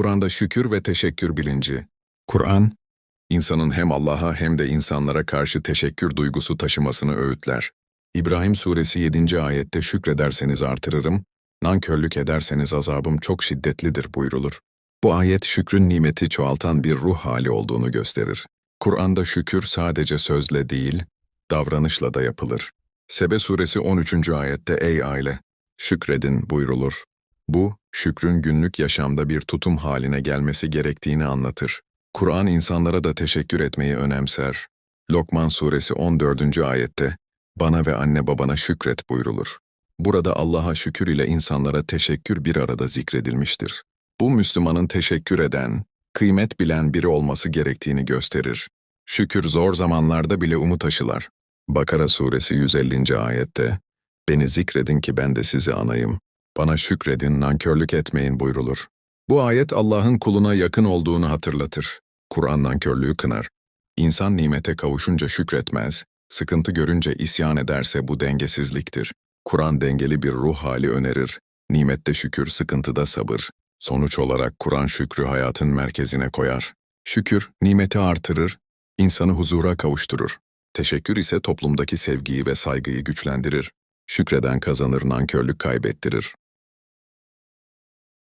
Kur'an'da şükür ve teşekkür bilinci. Kur'an, insanın hem Allah'a hem de insanlara karşı teşekkür duygusu taşımasını öğütler. İbrahim suresi 7. ayette şükrederseniz artırırım, nankörlük ederseniz azabım çok şiddetlidir buyrulur. Bu ayet şükrün nimeti çoğaltan bir ruh hali olduğunu gösterir. Kur'an'da şükür sadece sözle değil, davranışla da yapılır. Sebe suresi 13. ayette ey aile, şükredin buyrulur. Bu, şükrün günlük yaşamda bir tutum haline gelmesi gerektiğini anlatır. Kur'an insanlara da teşekkür etmeyi önemser. Lokman suresi 14. ayette, bana ve anne babana şükret buyrulur. Burada Allah'a şükür ile insanlara teşekkür bir arada zikredilmiştir. Bu Müslümanın teşekkür eden, kıymet bilen biri olması gerektiğini gösterir. Şükür zor zamanlarda bile umut aşılar. Bakara suresi 150. ayette, Beni zikredin ki ben de sizi anayım. Bana şükredin, nankörlük etmeyin buyrulur. Bu ayet Allah'ın kuluna yakın olduğunu hatırlatır. Kur'an nankörlüğü kınar. İnsan nimete kavuşunca şükretmez, sıkıntı görünce isyan ederse bu dengesizliktir. Kur'an dengeli bir ruh hali önerir. Nimette şükür, sıkıntıda sabır. Sonuç olarak Kur'an şükrü hayatın merkezine koyar. Şükür, nimeti artırır, insanı huzura kavuşturur. Teşekkür ise toplumdaki sevgiyi ve saygıyı güçlendirir. Şükreden kazanır, nankörlük kaybettirir.